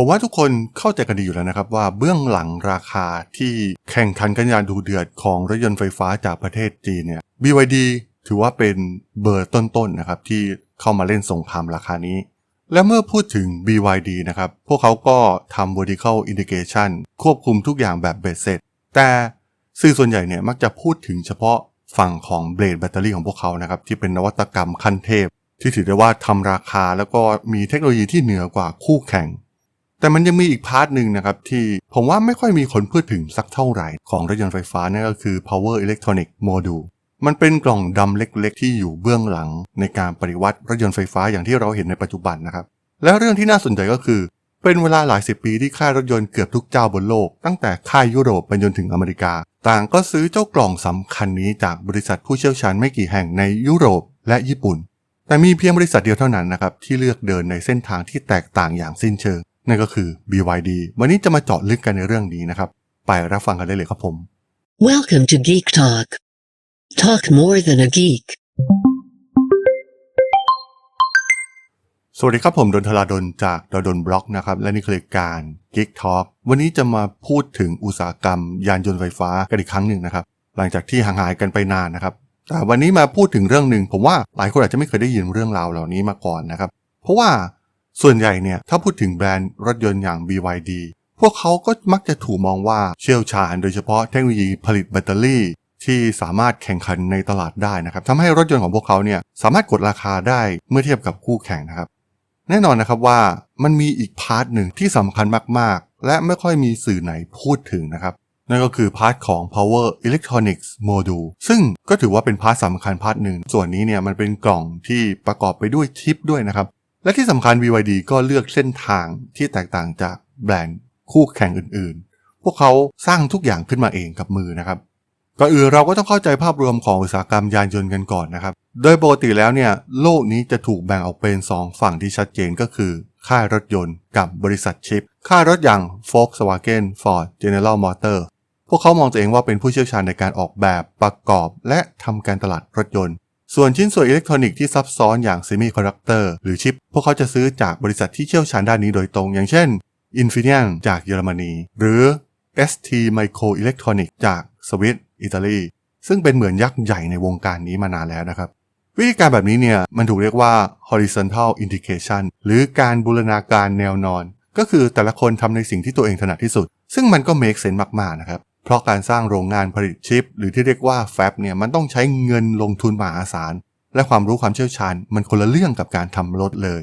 ผมว่าทุกคนเข้าใจกันดีอยู่แล้วนะครับว่าเบื้องหลังราคาที่แข่งขันกันอย่างดูเดือดของรถยนต์ไฟฟ้าจากประเทศจีนเนี่ย BYD ถือว่าเป็นเบอร์ต้นๆนะครับที่เข้ามาเล่นสงครามราคานี้ และเมื่อพูดถึง BYD นะครับ พวกเขาก็ทำ vertical integration ควบคุมทุกอย่างแบบเบ็ดเสร็จ แต่สื่อส่วนใหญ่เนี่ยมักจะพูดถึงเฉพาะฝั่งของเบลดแบตเตอรี่ของพวกเขานะครับที่เป็นนวัตกรรมขั้นเทพ ที่ถือได้ว่าทำราคาแล้วก็มีเทคโนโลยีที่เหนือกว่าคู่แข่ง แต่มันยังมีอีกพาร์ทหนึ่งนะครับที่ผมว่าไม่ค่อยมีคนพูดถึงสักเท่าไหร่ของรถยนต์ไฟฟ้านั่นก็คือ power electronic module มันเป็นกล่องดำเล็กๆ ที่อยู่เบื้องหลังในการปฏิวัติรถยนต์ไฟฟ้าอย่างที่เราเห็นในปัจจุบันนะครับ และเรื่องที่น่าสนใจก็คือ เป็นเวลาหลายสิบปีที่ค่ายรถยนต์เกือบทุกเจ้าบนโลก ตั้งแต่ค่ายยุโรปไปจนถึงอเมริกา ต่างก็ซื้อเจ้ากล่องสำคัญนี้จากบริษัทผู้เชี่ยวชาญไม่กี่แห่งในยุโรปและญี่ปุ่น แต่มีเพียงบริษัทเดียวเท่านั้นนะครับที่เลือกเดินในเส้นทางที่แตกต่างอย่างสิ้นเชิง นั่นก็คือ BYD วันนี้จะมาเจาะลึกกันในเรื่องนี้นะครับ ไปรับฟังกันได้เลยครับผม Welcome to Geek Talk. Talk more than a geek. สวัสดีครับผมดนทลาดนจากดดนบล็อกนะครับ และนี่คือรายการ Geek Talk วันนี้จะมาพูดถึงอุตสาหกรรม ยานยนต์ไฟฟ้ากันอีกครั้งหนึ่งนะครับ หลังจากที่ห่างหายกันไปนานนะครับ แต่วันนี้มาพูดถึงเรื่องหนึ่งผมว่าหลายคนอาจจะไม่เคยได้ยินเรื่องราวเหล่านี้มาก่อนนะครับ เพราะว่า ส่วนใหญ่เนี่ยถ้าพูดถึงแบรนด์รถยนต์อย่าง BYD พวกเขาก็มักจะถูกมองว่าเชี่ยวชาญโดยเฉพาะเทคโนโลยีผลิตแบตเตอรี่ ที่สามารถแข่งขันในตลาดได้นะครับทำให้รถยนต์ของพวกเขาเนี่ยสามารถกดราคาได้เมื่อเทียบกับคู่แข่งนะครับแน่นอนนะครับว่ามันมีอีกพาร์ทหนึ่งที่สำคัญมากๆ และไม่ค่อยมีสื่อไหนพูดถึงนะครับ นั่นก็คือพาร์ทของ power electronics module ซึ่งก็ถือว่าเป็นพาร์ทสำคัญพาร์ทหนึ่ง ส่วนนี้เนี่ยมันเป็นกล่องที่ประกอบไปด้วยชิปด้วยนะครับ และที่สำคัญ BYD ก็เลือกเส้นทางที่แตกต่างจากแบรนด์คู่แข่งอื่นๆ พวกเขาสร้างทุกอย่างขึ้นมาเองกับมือนะครับก่อนอื่นเราก็ต้องเข้าใจภาพรวมของอุตสาหกรรมยานยนต์กันก่อนนะครับ โดยปกติแล้วเนี่ยโลกนี้จะถูกแบ่งออกเป็น 2 ฝั่งที่ชัดเจนก็คือ ค่ายรถยนต์กับบริษัทชิป ค่ายรถอย่าง Volkswagen Ford General Motors พวกเขามองตัวเองว่าเป็นผู้เชี่ยวชาญในการออกแบบประกอบ และทำการตลาดรถยนต์ ส่วนชิ้นส่วนอิเล็กทรอนิกส์ที่ซับซ้อนอย่างเซมิคอนดักเตอร์หรือชิป พวกเขาจะซื้อจากบริษัทที่เชี่ยวชาญด้านนี้โดยตรง อย่างเช่น Infineon จากเยอรมนี หรือ ST Microelectronics จากสวิตอิตาลี ซึ่งเป็นเหมือนยักษ์ใหญ่ในวงการนี้มานานแล้วนะครับ วิธีการแบบนี้เนี่ยมันถูกเรียกว่า horizontal integration หรือการบูรณาการแนวนอน ก็คือแต่ละคนทำในสิ่งที่ตัวเองถนัดที่สุด ซึ่งมันก็ make sense มากๆนะครับ เพราะการสร้างโรงงานผลิตชิป หรือที่เรียกว่า fab เนี่ยมันต้องใช้เงินลงทุนมหาศาล และความรู้ความเชี่ยวชาญ มันคนละเรื่องกับการทำรถเลย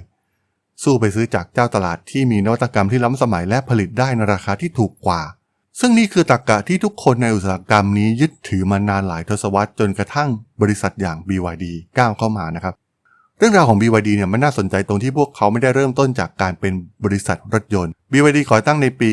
สู้ไปซื้อจากเจ้าตลาดที่มีนวัตกรรมที่ล้ำสมัยและผลิตได้ในราคาที่ถูกกว่า ซึ่งนี่คือตรรกกะที่ทุกคนในอุตสาหกรรมนี้ยึดถือมานานหลายทศวรรษจนกระทั่งบริษัทอย่าง BYD ก้าวเข้ามานะครับเรื่องราวของ BYD เนี่ยมันน่าสนใจตรงที่พวกเขาไม่ได้เริ่มต้นจากการเป็นบริษัทรถยนต์ BYD ก่อตั้งในปี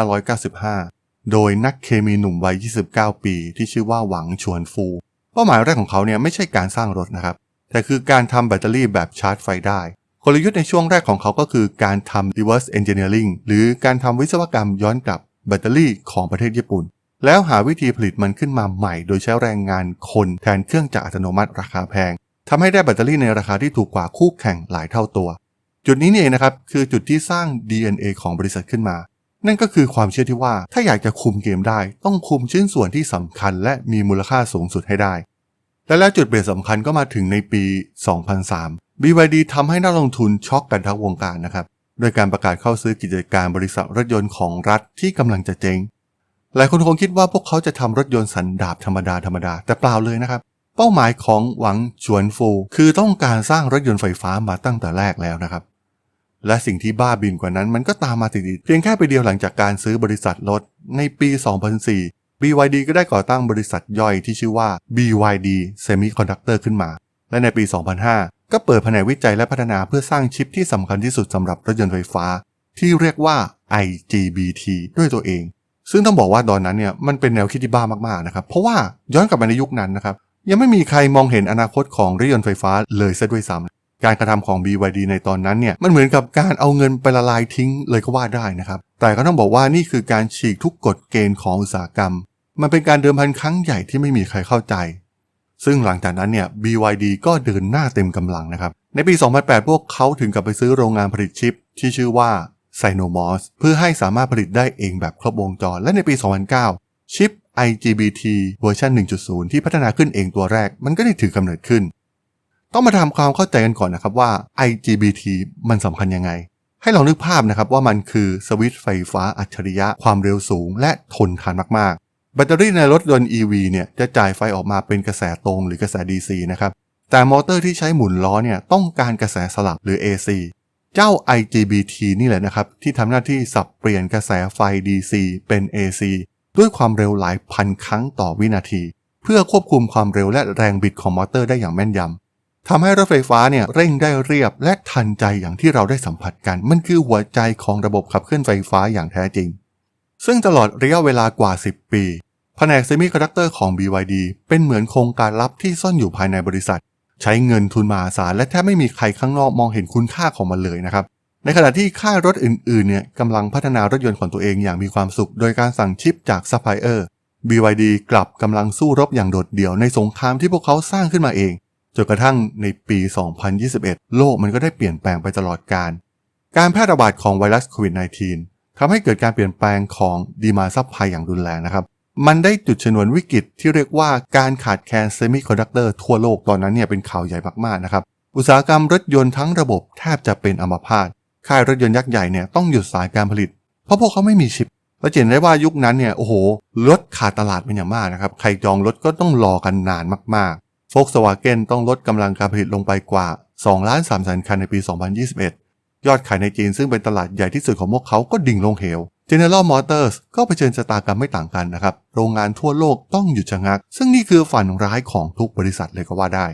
1995 โดยนักเคมีหนุ่มวัย 29 ปี ที่ชื่อว่าหวังชวนฟู เป้าหมายแรกของเขาเนี่ยไม่ใช่การสร้างรถนะครับ แต่คือการทำแบตเตอรี่แบบชาร์จไฟได้กลยุทธ์ในช่วงแรกของเขาก็คือการทำ reverse engineering หรือการทำวิศวกรรมย้อนกลับแบตเตอรี่ของประเทศญี่ปุ่น แล้วหาวิธีผลิตมันขึ้นมาใหม่ โดยใช้แรงงานคนแทนเครื่องจักรอัตโนมัติราคาแพงทำให้ได้แบตเตอรี่ในราคาที่ถูกกว่าคู่แข่งหลายเท่าตัว จุดนี้นี่เองนะครับคือจุดที่สร้าง DNA ของบริษัทขึ้นมา นั่นก็คือความเชื่อที่ว่าถ้าอยากจะคุมเกมได้ ต้องคุมชิ้นส่วนที่สำคัญ และมีมูลค่าสูงสุดให้ได้ และแล้วจุดเปลี่ยนสำคัญก็มาถึงในปี 2003 BYD ทำให้นักลงทุนช็อกกันทั้งวงการนะครับโดยการประกาศเข้าซื้อกิจการบริษัทรถยนต์ของรัฐที่กำลังจะเจ๊งหลายคนคงคิดว่าพวกเขาจะทำรถยนต์สันดาปธรรมดาธรรมดาแต่เปล่าเลยนะครับเป้าหมายของหวังชวนฟู คือต้องการสร้างรถยนต์ไฟฟ้ามาตั้งแต่แรกแล้วนะครับ และสิ่งที่บ้าบินกว่านั้นมันก็ตามมาติดๆเพียงแค่ไปเดียวหลังจากการซื้อบริษัทรถในปี 2004 BYD ก็ได้ก่อตั้งบริษัทย่อยที่ชื่อว่า BYD Semiconductor ขึ้นมา และในปี 2005 ก็เปิดแผนกวิจัยและพัฒนาเพื่อสร้างชิปที่สำคัญที่สุดสำหรับรถยนต์ไฟฟ้า ที่เรียกว่า IGBT ด้วยตัวเอง ซึ่งต้องบอกว่าตอนนั้นเนี่ยมันเป็นแนวคิดที่บ้ามากๆนะครับเพราะว่าย้อนกลับไปในยุคนั้นนะครับยังไม่มีใครมองเห็นอนาคตของรถยนต์ไฟฟ้าเลยซะด้วยซ้ำ การกระทำของ BYD ในตอนนั้นเนี่ยมันเหมือนกับการเอาเงินไปละลายทิ้งเลยก็ว่าได้นะครับ แต่ก็ต้องบอกว่านี่คือการฉีกทุกกฎเกณฑ์ของอุตสาหกรรม มันเป็นการเดิมพันครั้งใหญ่ที่ไม่มีใครเข้าใจ ซึ่งหลังจากนั้นเนี่ย BYD ก็เดินหน้าเต็มกำลังนะครับ ในปี 2008 พวกเขาถึงกับไปซื้อโรงงานผลิตชิป ที่ชื่อว่าไซโนมอสเพื่อให้สามารถผลิตได้เองแบบครบวงจร และในปี 2009 ชิป IGBT เวอร์ชัน1.0 ที่พัฒนาขึ้นเองตัวแรก มันก็ได้ถือกำเนิดขึ้น ต้องมาทำความเข้าใจกันก่อนนะครับว่า IGBT มันสำคัญยังไง ให้ลองนึกภาพนะครับว่ามันคือสวิตช์ไฟฟ้าอัจฉริยะความเร็วสูง และทนทานมากๆ แบตเตอรี่ในรถยนต์ EV เนี่ยจะจ่ายไฟออกมาเป็นกระแสตรงหรือกระแส DC นะครับแต่มอเตอร์ที่ใช้หมุนล้อเนี่ยต้องการกระแสสลับหรือ AC เจ้า IGBT นี่แหละนะครับ ที่ทำหน้าที่สับเปลี่ยนกระแสไฟ DC เป็น AC ด้วยความเร็วหลายพันครั้งต่อวินาที เพื่อควบคุมความเร็วและแรงบิดของมอเตอร์ได้อย่างแม่นยำ ทำให้รถไฟฟ้าเนี่ยเร่งได้เรียบและทันใจอย่างที่เราได้สัมผัสกัน มันคือหัวใจของระบบขับเคลื่อนไฟฟ้าอย่างแท้จริง ซึ่งตลอดระยะเวลากว่า 10 ปีแผนกเซมิคอนดักเตอร์ของ BYD เป็นเหมือนโครงการลับที่ซ่อนอยู่ภายในบริษัท ใช้เงินทุนมหาศาลและแทบไม่มีใครข้างนอกมองเห็นคุณค่าของมันเลยนะครับในขณะที่ค่ายรถอื่นๆเนี่ยกำลังพัฒนารถยนต์ของตัวเองอย่างมีความสุข โดยการสั่งชิปจากซัพพลายเออร์ BYD กลับกำลังสู้รบอย่างโดดเดี่ยวในสงครามที่พวกเขาสร้างขึ้นมาเอง จนกระทั่งในปี 2021 โลกมันก็ได้เปลี่ยนแปลงไปตลอดกาลการแพร่ระบาดของไวรัสโควิด -19 ทำให้เกิดการเปลี่ยนแปลงของดีมาซัพพายอย่างรุนแรงนะครับ มันได้จุดชนวนวิกฤตที่เรียกว่าการขาดแคลนเซมิคอนดักเตอร์ทั่วโลกตอนนั้นเนี่ยเป็นข่าวใหญ่มากๆนะครับ อุตสาหกรรมรถยนต์ทั้งระบบแทบจะเป็นอัมพาต ค่ายรถยนต์ยักษ์ใหญ่เนี่ยต้องหยุดสายการผลิต เพราะพวกเขาไม่มีชิปและเห็นได้ว่ายุคนั้นเนี่ยโอ้โหรถขาดตลาดเป็นอย่างมากนะครับ ใครจองรถก็ต้องรอกันนานมากๆ Volkswagen ต้องลดกำลังการผลิตลงไปกว่า 2 ล้าน3แสนคันในปี 2021 ยอดขายในจีนซึ่งเป็นตลาดใหญ่ที่สุดของพวกเขาก็ดิ่งลงเหว General Motors ก็เผชิญชะตากรรมไม่ต่างกันนะครับ โรงงานทั่วโลกต้องหยุดชะงัก ซึ่งนี่คือฝันร้ายของทุกบริษัทเลยก็ว่าได้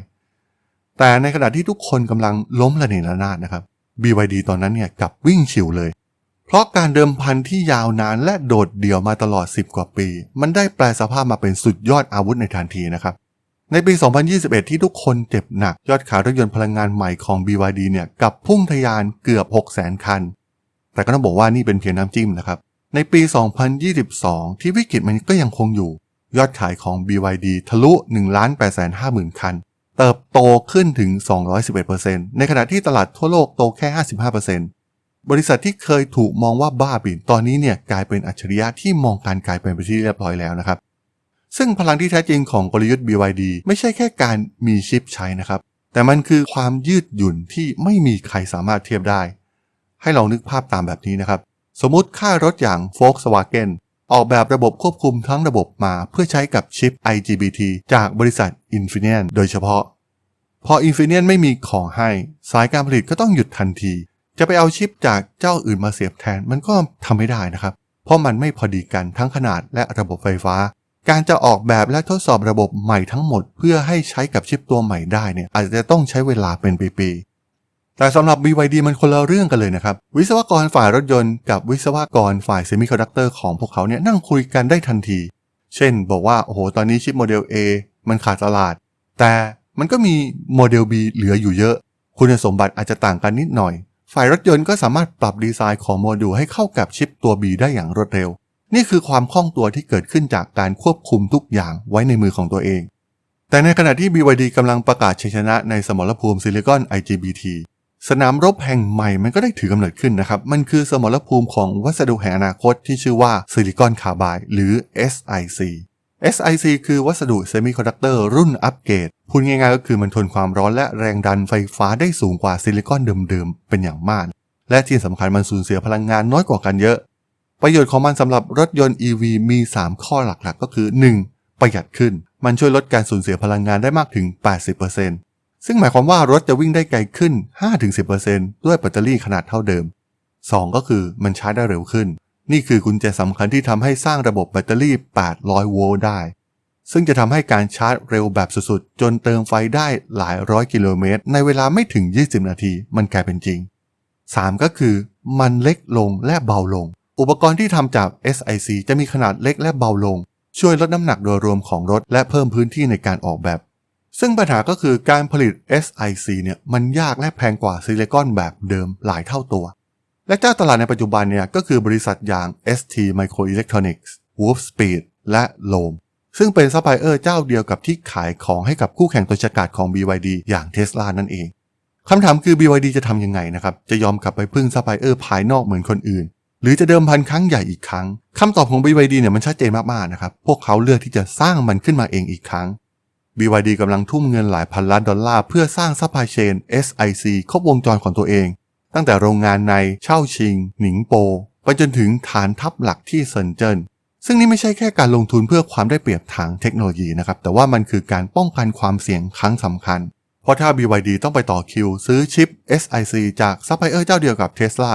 แต่ในขณะที่ทุกคนกำลังล้มระเนระนาดนะครับ BYD ตอนนั้นเนี่ยกลับวิ่งฉิวเลย เพราะการเดิมพันที่ยาวนานและโดดเดี่ยวมาตลอด 10 กว่าปี มันได้แปลสภาพมาเป็นสุดยอดอาวุธในทันทีนะครับ ในปี 2021 ที่ทุกคนเจ็บหนัก ยอดขายรถยนต์พลังงานใหม่ของ BYD เนี่ยกับพุ่งทะยานเกือบ 600,000 คัน แต่ก็ต้องบอกว่านี่เป็นเพียงน้ำจิ้มนะครับ ในปี 2022 ที่วิกฤตมันก็ยังคงอยู่ ยอดขายของ BYD ทะลุ 1,850,000 คัน เติบโตขึ้นถึง 211%ในขณะที่ตลาดทั่วโลกโตแค่ 55%บริษัทที่เคยถูกมองว่าบ้าบินตอนนี้เนี่ยกลายเป็นอัจฉริยะที่มองการกลายเป็นไปที่เรียบร้อยแล้วนะครับ ซึ่งพลังที่แท้จริงของกลยุทธ์ BYD ไม่ใช่แค่การมีชิปใช้นะครับ แต่มันคือความยืดหยุ่นที่ไม่มีใครสามารถเทียบได้ ให้ลองนึกภาพตามแบบนี้นะครับ สมมติค่ารถอย่าง Volkswagen ออกแบบระบบควบคุมทั้งระบบมาเพื่อใช้กับชิป IGBT จากบริษัท Infineon โดยเฉพาะ พอ Infineon ไม่มีของให้ สายการผลิตก็ต้องหยุดทันที จะไปเอาชิปจากเจ้าอื่นมาเสียบแทนมันก็ทำไม่ได้นะครับ เพราะมันไม่พอดีกันทั้งขนาดและระบบไฟฟ้า การจะออกแบบและทดสอบระบบใหม่ทั้งหมด เพื่อให้ใช้กับชิปตัวใหม่ได้เนี่ยอาจจะต้องใช้เวลาเป็นปีๆ แต่สำหรับ BYD มันคนละเรื่องกันเลยนะครับ วิศวกรฝ่ายรถยนต์กับวิศวกรฝ่ายเซมิคอนดักเตอร์ของพวกเขาเนี่ยนั่งคุยกันได้ทันที เช่น บอกว่าโอ้โหตอนนี้ชิปโมเดล A มันขาดตลาด แต่มันก็มีโมเดล B เหลืออยู่เยอะ คุณสมบัติอาจจะต่างกันนิดหน่อย ฝ่ายรถยนต์ก็สามารถปรับดีไซน์ของโมดูลให้เข้ากับชิปตัว B ได้อย่างรวดเร็ว นี่คือความคล่องตัวที่เกิดขึ้นจากการควบคุมทุกอย่างไว้ในมือของตัวเอง แต่ในขณะที่ BYD กำลังประกาศชัยชนะในสมรภูมิซิลิคอน IGBT สนามรบแห่งใหม่มันก็ได้ถือกำเนิดขึ้นนะครับ มันคือสมรภูมิของวัสดุแห่งอนาคตที่ชื่อว่าซิลิคอนคาร์บายหรือ SiC SiC คือวัสดุเซมิคอนดักเตอร์รุ่นอัปเกรด พูดง่ายๆก็คือมันทนความร้อนและแรงดันไฟฟ้าได้สูงกว่าซิลิคอนเดิมๆ เป็นอย่างมาก และที่สำคัญมันสูญเสียพลังงานน้อยกว่ากันเยอะ ประโยชน์ของมันสำหรับรถยนต์ EV มี 3 ข้อหลักๆ ก็คือ 1. ประหยัดขึ้น มันช่วยลดการสูญเสียพลังงานได้มากถึง 80%ซึ่งหมายความว่ารถจะวิ่งได้ไกลขึ้น 5-10%ด้วยแบตเตอรี่ขนาดเท่าเดิม 2 ก็คือมันชาร์จได้เร็วขึ้น นี่คือกุญแจสำคัญที่ทำให้สร้างระบบแบตเตอรี่ 800 โวลต์ได้ ซึ่งจะทำให้การชาร์จเร็วแบบสุดๆ จนเติมไฟได้หลายร้อยกิโลเมตร ในเวลาไม่ถึง 20 นาที มันกลายเป็นจริง 3 ก็คือมันเล็กลงและเบาลง อุปกรณ์ที่ทำจาก SiC จะมีขนาดเล็กและเบาลง ช่วยลดน้ำหนักโดยรวมของรถ และเพิ่มพื้นที่ในการออกแบบ ซึ่งปัญหาก็คือการผลิต SiC เนี่ยมันยากและแพงกว่าซิลิคอนแบบเดิมหลายเท่าตัว และเจ้าตลาดในปัจจุบันเนี่ยก็คือบริษัทอย่าง ST Microelectronics Wolfspeed และ Lohm ซึ่งเป็นซัพพลายเออร์เจ้าเดียวกับที่ขายของให้กับคู่แข่งตัวฉกาจของ BYD อย่าง Tesla นั่นเองคำถามคือ BYD จะทำยังไงนะครับ จะยอมกลับไปพึ่งซัพพลายเออร์ภายนอกเหมือนคนอื่น รือจะเดิมพันครั้งใหญ่อีกครั้งคำตอบของ BYD เนี่ยมันชัดเจนมากๆนะครับ พวกเขาเลือกที่จะสร้างมันขึ้นมาเองอีกครั้ง BYD กำลังทุ่มเงินหลายพันล้านดอลลาร์เพื่อสร้างซัพพลายเชน SIC ครบวงจรของตัวเอง ตั้งแต่โรงงานในเช่าชิง หนิงโป ไปจนถึงฐานทัพหลักที่เซินเจิ้นซึ่งนี่ไม่ใช่แค่การลงทุนเพื่อความได้เปรียบทางเทคโนโลยีนะครับ แต่ว่ามันคือการป้องกันความเสี่ยงครั้งสำคัญ เพราะถ้า BYD ต้องไปต่อคิว ซื้อชิป SIC จากซัพพลายเออร์เจ้าเดียวกับ Tesla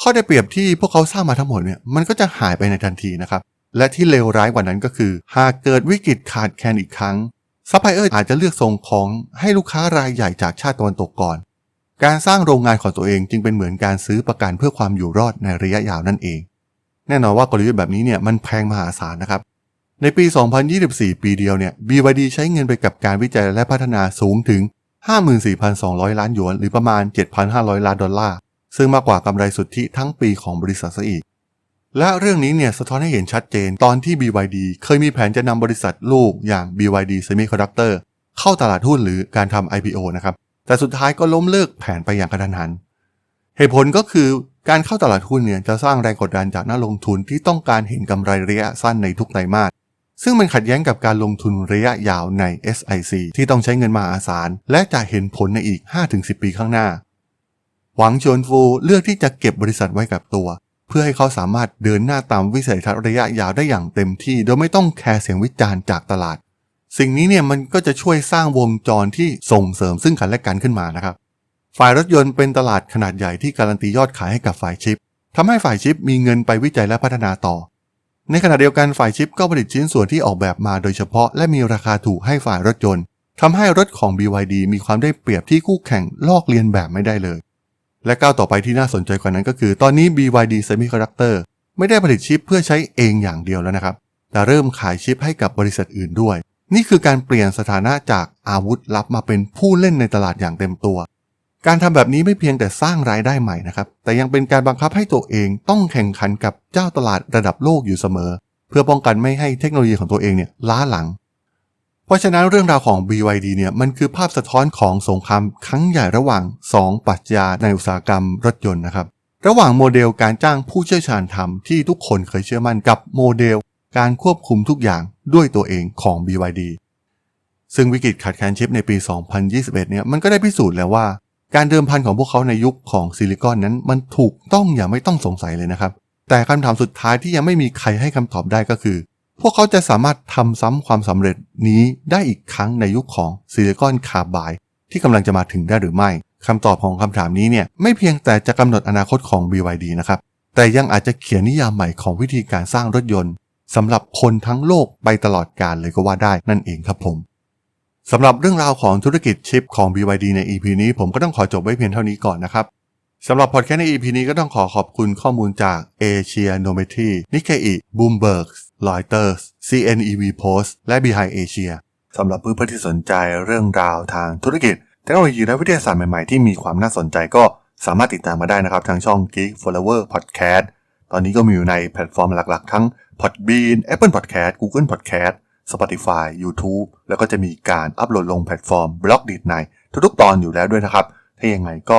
ข้อได้เปรียบที่พวกเขาสร้างมาทั้งหมดเนี่ยมันก็จะหายไปในทันทีนะครับ และที่เลวร้ายกว่านั้นก็คือ หากเกิดวิกฤตขาดแคลนอีกครั้งซัพพลายเออร์อาจจะเลือกส่งของให้ลูกค้ารายใหญ่จากชาติตะวันตกก่อน การสร้างโรงงานของตัวเองจึงเป็นเหมือนการซื้อประกันเพื่อความอยู่รอดในระยะยาวนั่นเอง แน่นอนว่ากลยุทธ์แบบนี้เนี่ยมันแพงมหาศาลนะครับ ในปี 2024 ปีเดียวเนี่ย BYD ใช้เงินไปกับการวิจัยและพัฒนาสูงถึง 54,200 ล้านหยวน หรือประมาณ 7,500 ล้านดอลลาร์ ซึ่งมากกว่ากำไรสุทธิทั้งปีของบริษัทซะอีก และเรื่องนี้เนี่ยสะท้อนให้เห็นชัดเจนตอนที่ BYD เคยมีแผนจะนำบริษัทลูกอย่าง BYD Semiconductor เข้าตลาดหุ้นหรือการทำ IPO นะครับ แต่สุดท้ายก็ล้มเลิกแผนไปอย่างกระทันหัน เหตุผลก็คือการเข้าตลาดหุ้นเนี่ยจะสร้างแรงกดดันจากนักลงทุนที่ต้องการเห็นกำไรระยะสั้นในทุกไตรมาสซึ่งมันขัดแย้งกับการลงทุนระยะยาวใน SIC ที่ต้องใช้เงินมหาศาล และจะเห็นผลในอีก 5-10 ปีข้างหน้า หวังชวนฟูเลือกที่จะเก็บบริษัทไว้กับตัว เพื่อให้เขาสามารถเดินหน้าตามวิสัยทัศน์ระยะยาวได้อย่างเต็มที่ โดยไม่ต้องแคร์เสียงวิจารณ์จากตลาด สิ่งนี้เนี่ยมันก็จะช่วยสร้างวงจรที่ส่งเสริมซึ่งกันและกันขึ้นมานะครับฝ่ายรถยนต์เป็นตลาดขนาดใหญ่ที่การันตียอดขายให้กับฝ่ายชิปทำให้ฝ่ายชิปมีเงินไปวิจัยและพัฒนาต่อ ในขณะเดียวกันฝ่ายชิปก็ผลิตชิ้นส่วนที่ออกแบบมาโดยเฉพาะ และมีราคาถูกให้ฝ่ายรถยนต์ทำให้รถของ BYD มีความได้เปรียบที่คู่แข่งลอกเลียนแบบไม่ได้เลย และก้าวต่อไปที่น่าสนใจกว่านั้นก็คือ ตอนนี้ BYD Semiconductor ไม่ได้ผลิตชิปเพื่อใช้เองอย่างเดียวแล้วนะครับ แต่เริ่มขายชิปให้กับบริษัทอื่นด้วย นี่คือการเปลี่ยนสถานะจากอาวุธลับมาเป็นผู้เล่นในตลาดอย่างเต็มตัว การทำแบบนี้ไม่เพียงแต่สร้างรายได้ใหม่นะครับ แต่ยังเป็นการบังคับให้ตัวเองต้องแข่งขันกับเจ้าตลาดระดับโลกอยู่เสมอ เพื่อป้องกันไม่ให้เทคโนโลยีของตัวเองเนี่ยล้าหลัง เพราะฉะนั้นเรื่องราวของ BYD เนี่ยมันคือภาพสะท้อนของสงครามครั้งใหญ่ระหว่าง 2ปรัชญาในอุตสาหกรรมรถยนต์นะครับ ระหว่างโมเดลการจ้างผู้เชี่ยวชาญทำที่ทุกคนเคยเชื่อมั่นกับโมเดล การควบคุมทุกอย่างด้วยตัวเองของ BYD ซึ่งวิกฤตขาดแคลนชิปในปี 2021 เนี่ยมันก็ได้พิสูจน์แล้วว่า การเดิมพันของพวกเขาในยุคของซิลิคอนนั้นมันถูกต้องอย่างไม่ต้องสงสัยเลยนะครับ แต่คำถามสุดท้ายที่ยังไม่มีใครให้คำตอบได้ก็คือ พวกเขาจะสามารถทำซ้ำความสำเร็จนี้ได้อีกครั้งในยุคของซิลิคอนคาร์บายที่กำลังจะมาถึงได้หรือไม่คำตอบของคำถามนี้เนี่ยไม่เพียงแต่จะกำหนดอนาคตของ BYD นะครับ แต่ยังอาจจะเขียนนิยามใหม่ของวิธีการสร้างรถยนต์สำหรับคนทั้งโลกไปตลอดกาลเลยก็ว่าได้นั่นเองครับผมสำหรับเรื่องราวของธุรกิจชิปของ BYD ใน EP นี้ผมก็ต้องขอจบไว้เพียงเท่านี้ก่อนนะครับสำหรับพอดแคสต์ใน EP นี้ก็ต้องขอขอบคุณข้อมูลจาก Asia n o m e t r y Nikkei Bloomberg Reuters CNEV Post และ Behind Asia สำหรับเพื่อนๆที่สนใจเรื่องราวทางธุรกิจ เทคโนโลยีและวิทยาศาสตร์ใหม่ๆ ที่มีความน่าสนใจก็สามารถติดตามมาได้นะครับ ทางช่อง Geek Flower Podcast ตอนนี้ก็มีอยู่ในแพลตฟอร์มหลักๆ ทั้ง Podbean Apple Podcast Google Podcast Spotify YouTube แล้วก็จะมีการอัปโหลดลงแพลตฟอร์มบล็อกดีดในทุกๆ ตอนอยู่แล้วด้วยนะครับ ถ้ายังไงก็